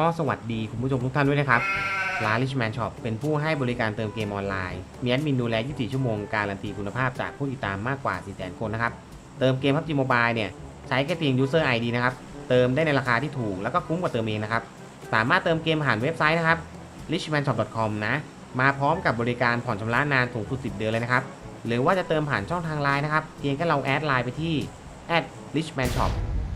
ก็สวัสดีคุณผู้ชมทุกท่านด้วยนะครับ ร้าน Richman Shop เป็นผู้ให้บริการเติมเกมออนไลน์ มีแอดมินดูแล 24 ชั่วโมง การันตีคุณภาพจากผู้ติดตามมากกว่า 4 0 0 0 0คนนะครับ เติมเกม PUBG Mobile เนี่ยใช้แค่เพียง User ID นะครับ เติมได้ในราคาที่ถูก แล้วก็คุ้มกว่าเติมเองนะครับ สามารถเติมเกมผ่านเว็บไซต์นะครับ richmanshop.com นะ มาพร้อมกับบริการผ่อนชำระนานสูงสุด 10 เดือนเลยนะครับ หรือว่าจะเติมผ่านช่องทางไลน์นะครับ เพียงแค่เราแอดไลน์ไปที่ @richmanshop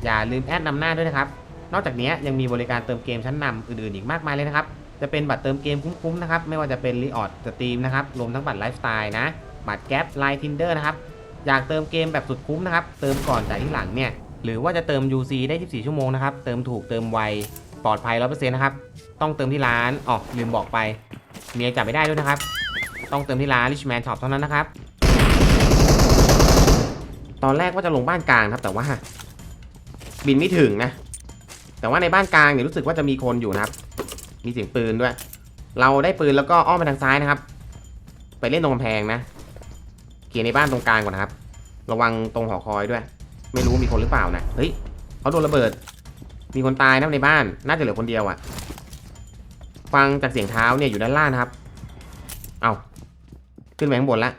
อย่าลืมแอดนำหน้าด้วยนะครับ นอกจากนี้ยังมีบริการเติมเกมชั้นนำอื่นๆอีกมากมายเลยนะครับ จะเป็นบัตรเติมเกมคุ้มๆนะครับ ไม่ว่าจะเป็นรีออดสตรีมนะครับ รวมทั้งบัตรไลฟ์สไตล์นะ บัตรแก๊ปไลน์ทินเดอร์นะครับ อยากเติมเกมแบบสุดคุ้มนะครับ เติมก่อนจ่ายที่หลังเนี่ย หรือว่าจะเติม UC ได้ 24 ชั่วโมงนะครับ เติมถูกเติมไว ปลอดภัย100%นะครับ ต้องเติมที่ร้าน อ๋อ ลืมบอกไป เมียจับไม่ได้ด้วยนะครับ ต้องเติมที่ร้าน Richman Shop เท่านั้นนะครับ ตอนแรกว่าจะลงบ้านกลางครับ แต่ว่า บินไม่ถึงนะ แต่ว่าในบ้านกลางเนี่ยรู้สึกว่าจะมีคนอยู่นะครับ มีเสียงปืนด้วย เราได้ปืนแล้วก็อ้อมไปทางซ้ายนะครับ ไปเล่นตรงกำแพงนะเกียร์ในบ้านตรงกลางก่อนนะครับ ระวังตรงหอคอยด้วย ไม่รู้มีคนหรือเปล่านะเฮ้ยเขาโดนระเบิด มีคนตายนะในบ้าน น่าจะเหลือคนเดียวอะ่ะ ฟังจากเสียงเท้าเนี่ยอยู่ด้านล่างนะครับ เอาขึ้นไปข้างบนละ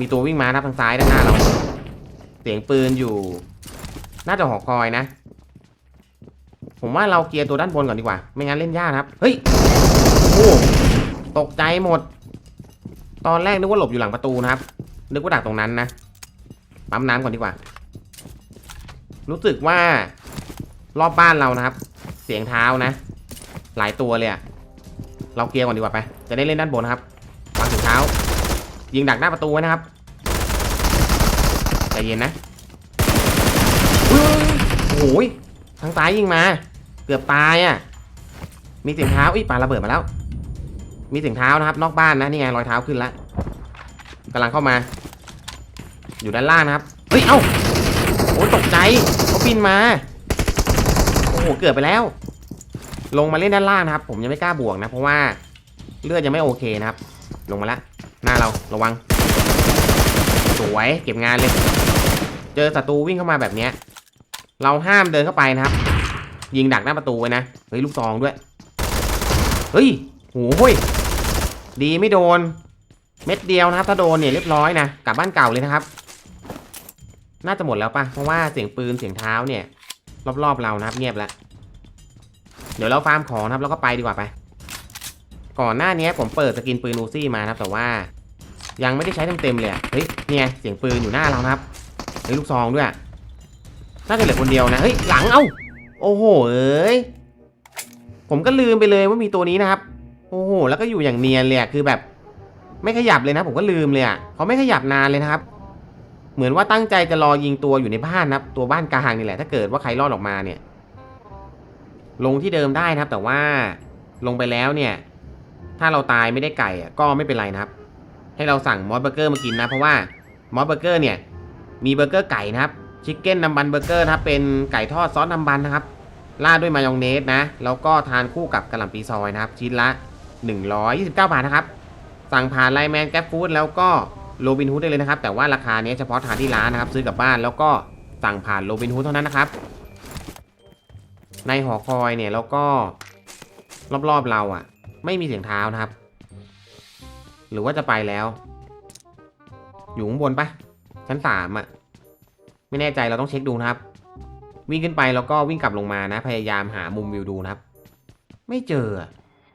มีตัววิ่งมานะทางซ้ายด้านหน้าเรา เสียงปืนอยู่ น่าจะหอคอยนะ ผมว่าเราเกียร์ตัวด้านบนก่อนดีกว่า ไม่งั้นเล่นยากนะครับ เฮ้ย โอ้ตกใจหมด ตอนแรกนึกว่าหลบอยู่หลังประตูนะครับ นึกว่าดักตรงนั้นนะ ปั๊มน้ำก่อนดีกว่า รู้สึกว่ารอบบ้านเรานะครับ เสียงเท้านะ หลายตัวเลยอะเราเกียร์ก่อนดีกว่าไป จะได้เล่นด้านบนนะครับวางเสียงเท้า ยิงดักหน้าประตูไว้นะครับใจเย็นนะโอ้ยางซ้ายยิงมา เกือบตายอะ่ะ มีเสียงเท้าอีปาระเบิดมาแล้ว มีเสียงเท้านะครับ นอกบ้านนะนี่ไงรอยเท้าขึ้นแล้วกำลังเข้ามา อยู่ด้านล่างนะครับเฮ้ยเอ้าโอ้ยตกใจเขาบินมาโอ้โหเกือบไปแล้ว ลงมาเล่นด้านล่างนะครับ ผมยังไม่กล้าบวกนะ เพราะว่าเลือดยังไม่โอเคนะครับ ลงมาแล้วหน้าเราระวัง สวยเก็บงานเลย เจอศัตรูวิ่งเข้ามาแบบเนี้ย เราห้ามเดินเข้าไปนะครับ ยิงดักหน้าประตูไว้นะ เฮ้ยลูกซองด้วย เฮ้ยโหยดีไม่โดน เม็ดเดียวนะครับ ถ้าโดนเนี่ยเรียบร้อยนะ กลับบ้านเก่าเลยนะครับ น่าจะหมดแล้วปะเพราะว่าเสียงปืนเสียงเท้าเนี่ย รอบๆเรานะครับ เงียบแล้ว เดี๋ยวเราฟาร์มของนะครับแล้วก็ไปดีกว่าไป ก่อนหน้านี้ผมเปิดสกินปืนอูซี่มานะครับ แต่ว่า ยังไม่ได้ใช้เต็มๆเลยเฮ้ยเนี่ยเสียงปืนอยู่หน้าเรานะครับเฮ้ยลูกซองด้วย น่าจะเหลือคนเดียวนะ เฮ้ย หลัง เอ้า โอ้โห เอ้ย ผมก็ลืมไปเลยว่ามีตัวนี้นะครับ โอ้โห แล้วก็อยู่อย่างเนียนเลยคือแบบ ไม่ขยับเลยนะ ผมก็ลืมเลยอะเขาไม่ขยับนานเลยนะครับ เหมือนว่าตั้งใจจะรอยิงตัวอยู่ในบ้านนะครับ ตัวบ้านกลางนี่แหละ ถ้าเกิดว่าใครรอดออกมาเนี่ย ลงที่เดิมได้นะครับ แต่ว่าลงไปแล้วเนี่ย ถ้าเราตายไม่ได้ไก่อะก็ไม่เป็นไรนะครับ ให้เราสั่งมอสเบอร์เกอร์มากินนะ เพราะว่ามอสเบอร์เกอร์เนี่ย มีเบอร์เกอร์ไก่นะครับ ชิคเก้นนัมบันเบอร์เกอร์นะครับเป็นไก่ทอดซอสนัมบันนะครับราดด้วยมายองเนสนะ แล้วก็ทานคู่กับกระหล่ำปีซอยนะครับ ชิ้นละ 129 บาทนะครับ สั่งผ่านไลน์แมนแก f ฟู้ดแล้วก็โรบินฮูดได้เลยนะครับ แต่ว่าราคานี้เฉพาะทานที่ร้านนะครับ ซื้อกลับบ้านแล้วก็สั่งผ่านโรบินฮูดเท่านั้นนะครับ ในหอคอยเนี่ยแล้วก็รอบๆเราอะ่ะ ไม่มีเสียงเท้านะครับ หรือว่าจะไปแล้ว อยู่ข้างบนปะชั้นสามอะ่ะ ไม่แน่ใจเราต้องเช็คดูนะครับ วิ่งขึ้นไปแล้วก็วิ่งกลับลงมานะ พยายามหามุมวิวดูนะครับ ไม่เจอ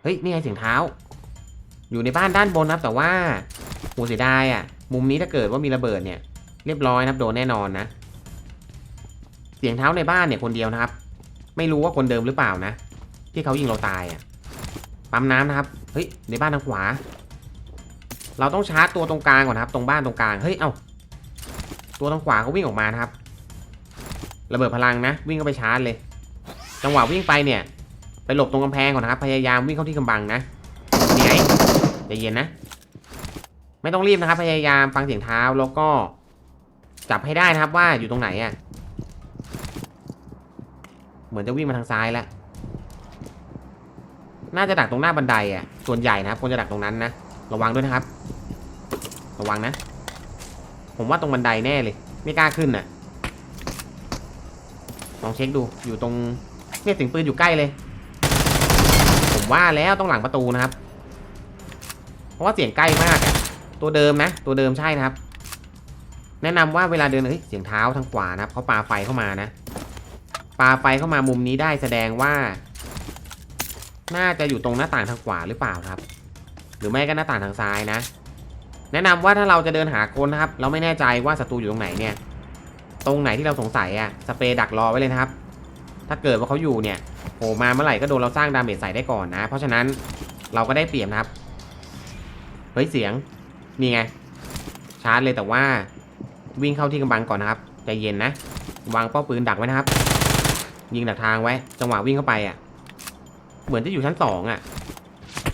เฮ้ยนี่ไงเสียงเท้า อยู่ในบ้านด้านบนนะครับ แต่ว่าโหเสียดายอะ่ะ มุมนี้ถ้าเกิดว่ามีระเบิดเนี่ย เรียบร้อยนะครับโดนแน่นอนนะ เสียงเท้าในบ้านเนี่ยคนเดียวนะครับ ไม่รู้ว่าคนเดิมหรือเปล่านะ ที่เขายิงเราตายอะ่ะปั๊มน้ำนะครับ เฮ้ย ในบ้านทางขวา เราต้องชาร์จตัวตรงกลางก่อนนะครับ ตรงบ้านตรงกลาง เฮ้ย เอ้า ตัวทางขวาเขาวิ่งออกมานะครับ ระเบิดพลังนะ วิ่งเข้าไปชาร์จเลย จังหวะวิ่งไปเนี่ย ไปหลบตรงกำแพงก่อนนะครับ พยายามวิ่งเข้าที่กำบังนะนี่ไงใจเย็นนะ ไม่ต้องรีบนะครับ พยายามฟังเสียงเท้าแล้วก็จับให้ได้นะครับว่าอยู่ตรงไหนอะ่ะ เหมือนจะวิ่งมาทางซ้ายแล้ว น่าจะดักตรงหน้าบันไดอะ ส่วนใหญ่นะครับควรจะดักตรงนั้นนะ ระวังด้วยนะครับ ระวังนะ ผมว่าตรงบันไดแน่เลย ไม่กล้าขึ้นน่ะ ลองเช็คดู อยู่ตรงเนี่ยเสียงปืนอยู่ใกล้เลย ผมว่าแล้วต้องหลังประตูนะครับ เพราะว่าเสียงใกล้มากอะตัวเดิมนะ ตัวเดิมใช่นะครับ แนะนำว่าเวลาเดินเฮ้ยเสียงเท้าทางขวานะครับเขาปาไฟเข้ามานะ ปาไฟเข้ามามุมนี้ได้แสดงว่า น่าจะอยู่ตรงหน้าต่างทางขวาหรือเปล่าครับ หรือไม่ก็หน้าต่างทางซ้ายนะ แนะนำว่าถ้าเราจะเดินหาคนนะครับ เราไม่แน่ใจว่าศัตรูอยู่ตรงไหนเนี่ย ตรงไหนที่เราสงสัยอะสเปรย์ดักรอไว้เลยนะครับ ถ้าเกิดว่าเขาอยู่เนี่ยโผล่มาเมื่อไหร่ก็โดนเราสร้างดาเมจใส่ได้ก่อนนะ เพราะฉะนั้นเราก็ได้เปรียบนะครับ เฮ้ยเสียง นี่ไง ชาร์จเลยแต่ว่าวิ่งเข้าที่กำบังก่อนนะครับ ใจเย็นนะ วางเป้าปืนดักไว้นะครับ ยิงดักทางไว้ จังหวะวิ่งเข้าไปอะ เหมือนจะอยู่ชั้นสองอะ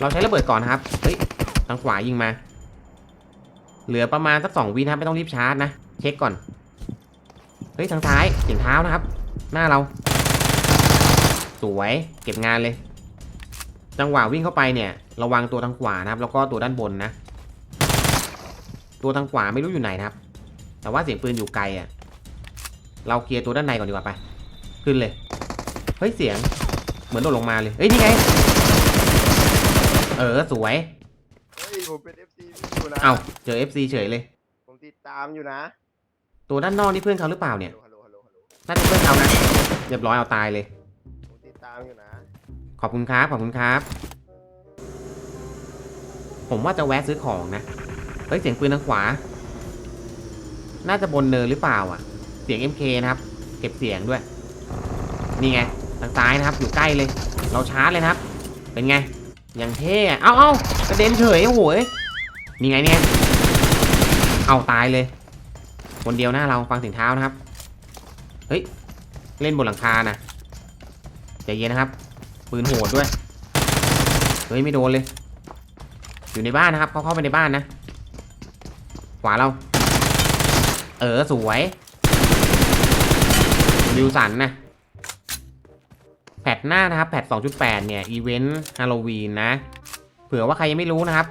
เราใช้ระเบิดก่อนนะครับ เฮ้ย ทางขวายิงมา เหลือประมาณสักสองวินะครับไม่ต้องรีบชาร์จนะ เช็คก่อน เฮ้ยทางซ้ายเสียงเท้านะครับ หน้าเรา สวยเก็บงานเลย จังหวะวิ่งเข้าไปเนี่ย ระวังตัวทางขวานะครับ แล้วก็ตัวด้านบนนะ ตัวทางขวาไม่รู้อยู่ไหนนะครับ แต่ว่าเสียงปืนอยู่ไกลอะ เราเคลียร์ตัวด้านในก่อนดีกว่าไป ขึ้นเลย เฮ้ยเสียง เหมือนโดดลงมาเลย เฮ้ยนี่ไง เออสวย ผมเป็น FC อยู่นะ เอาเจอ FC เฉยเลย ผมติดตามอยู่นะตัวด้านนอกนี่เพื่อนเขาหรือเปล่าเนี่ย ฮัลโหลฮัลโหลฮัลโหลน่าจะเพื่อนเขานะ เรียบร้อยเอาตายเลย ผมติดตามอยู่นะ ขอบคุณครับ ขอบคุณครับ ผมว่าจะแวะซื้อของนะ เฮ้ย เสียงปืนทางขวา น่าจะบนเนินหรือเปล่าอะ เสียง MK นะครับ เก็บเสียงด้วย นี่ไง ทางซ้ายนะครับ อยู่ใกล้เลย เราชาร์จเลยนะครับ เป็นไง อย่างเท่อะเอ้าเอ้า กระเด็นเฉยโอ้โหนี่ไงเนี่ยเอาตายเลย คนเดียวหน้าเราฟังเสียงเท้านะครับ เฮ้ย เล่นบนหลังคานะใจเย็นนะครับ ปืนโหดด้วย เฮ้ยไม่โดนเลย อยู่ในบ้านนะครับเขาเข้าไปในบ้านนะ ขวาเรา เออสวยวิวสันนะแพทหน้านะครับ แพท2.8 เนี่ย อีเวนต์ฮาโลวีนนะ เผื่อว่าใครยังไม่รู้นะครับ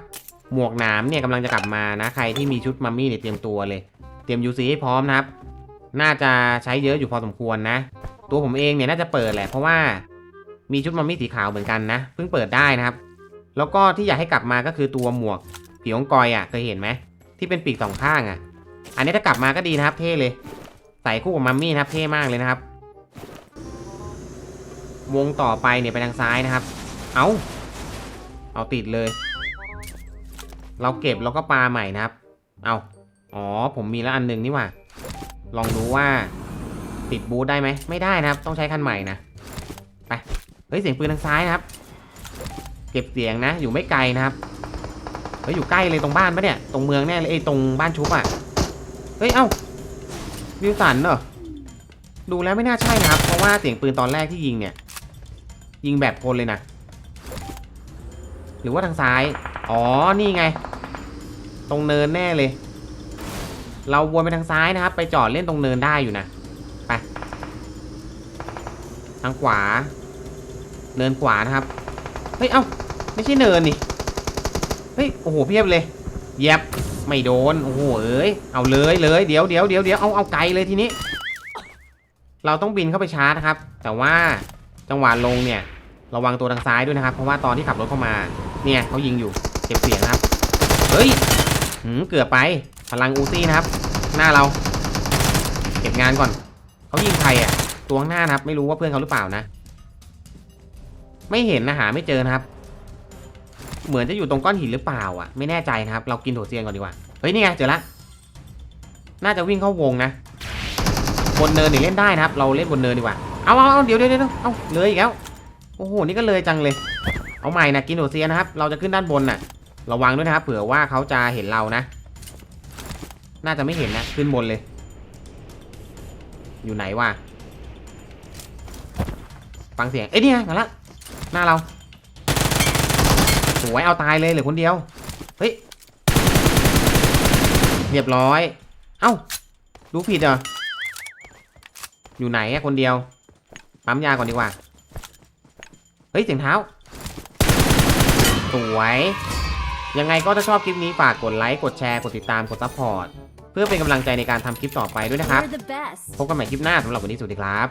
หมวกหนามเนี่ยกำลังจะกลับมานะใครที่มีชุดมัมมี่เนี่ยเตรียมตัวเลย เตรียม UC ให้พร้อมนะครับ น่าจะใช้เยอะอยู่พอสมควรนะ ตัวผมเองเนี่ยน่าจะเปิดแหละเพราะว่ามีชุดมัมมี่สีขาวเหมือนกันนะเพิ่งเปิดได้นะครับ แล้วก็ที่อยากให้กลับมาก็คือตัวหมวกผีองกอยอะเคยเห็นไหมที่เป็นปีกสองข้างอะ อันนี้ถ้ากลับมาก็ดีนะครับเท่เลย ใส่คู่กับมัมมี่นะครับเท่มากเลยนะครับ วงต่อไปเนี่ยไปทางซ้ายนะครับ เอ้า เอาติดเลย เราเก็บแล้วก็ปลาใหม่นะครับ เอาอ๋อ ผมมีแล้วอันหนึ่งนี่หว่า ลองดูว่าติดบูทได้ไหม ไม่ได้นะครับ ต้องใช้คันใหม่นะ ไป เฮ้ย เสียงปืนทางซ้ายนะครับ เก็บเสียงนะ อยู่ไม่ไกลนะครับ เฮ้ย อยู่ใกล้เลยตรงบ้านปะเนี่ย ตรงเมืองแน่เลยเอ้ยตรงบ้านชุบอะ เฮ้ย เอ้า วิวสันเหรอ ดูแล้วไม่น่าใช่นะครับ เพราะว่าเสียงปืนตอนแรกที่ยิงเนี่ย ยิงแบบกลเลยนะ รือว่าทางซ้าย อ๋อ นี่ไง ตรงเนินแน่เลย เราวนไปทางซ้ายนะครับ ไปจอดเล่นตรงเนินได้อยู่นะ ไป ทางขวา เนินขวานะครับ เฮ้ย เอ้า ไม่ใช่เนินนี่ เฮ้ย โอ้โห เพียบเลยเย็บไม่โดน โอ้โห เอ้ย เอาเลยเลยเดี๋ยวเดี๋ยวเดี๋ยวเดี๋ยวเอาเอาไกลเลยทีนี้ เราต้องบินเข้าไปชาร์จนะครับ แต่ว่าจังหวะลงเนี่ย ระวังตัวทางซ้ายด้วยนะครับ เพราะว่าตอนที่ขับรถเข้ามา เนี่ยเขายิงอยู่ เก็บเสียงนะครับ เฮ้ยหืมเกือบไปพลังอูซี่นะครับ หน้าเรา เก็บงานก่อนเขายิงใครอะตัวข้างหน้านะครับ ไม่รู้ว่าเพื่อนเขาหรือเปล่านะ ไม่เห็นนะหาไม่เจอนะครับ เหมือนจะอยู่ตรงก้อนหินหรือเปล่าอะ ไม่แน่ใจนะครับ เรากินถั่วเซียนก่อนดีกว่าเฮ้ยนี่ไงเจอละน่าจะวิ่งเข้าวงนะบนเนินนี่เล่นได้นะครับ เราเล่นบนเนินดีกว่าเอาเอาเอาเดี๋ยวเดี๋ยวเดี๋ยวเอาเลยอีกแล้วโอ้โหนี่ก็เลยจังเลย เอาใหม่นะกินถั่วเซียนนะครับ เราจะขึ้นด้านบนน่ะ ระวังด้วยนะครับ เผื่อว่าเขาจะเห็นเรานะ น่าจะไม่เห็นนะ ขึ้นบนเลย อยู่ไหนวะ ฟังเสียง เอ้ยนี่ไงมาละหน้าเรา สวยเอาตายเลยเหลือคนเดียว เฮ้ย เรียบร้อย เอ้า ดูผิดเหรอ อยู่ไหนอะคนเดียว ปั๊มยาก่อนดีกว่า เฮ้ยเสียงเท้า สวย ยังไงก็ถ้าชอบคลิปนี้ฝากกดไลค์กดแชร์กดติดตามกดซัพพอร์ตเพื่อเป็นกำลังใจในการทำคลิปต่อไปด้วยนะครับ You're the best. พบกันใหม่คลิปหน้าสำหรับวันนี้สวัสดีครับ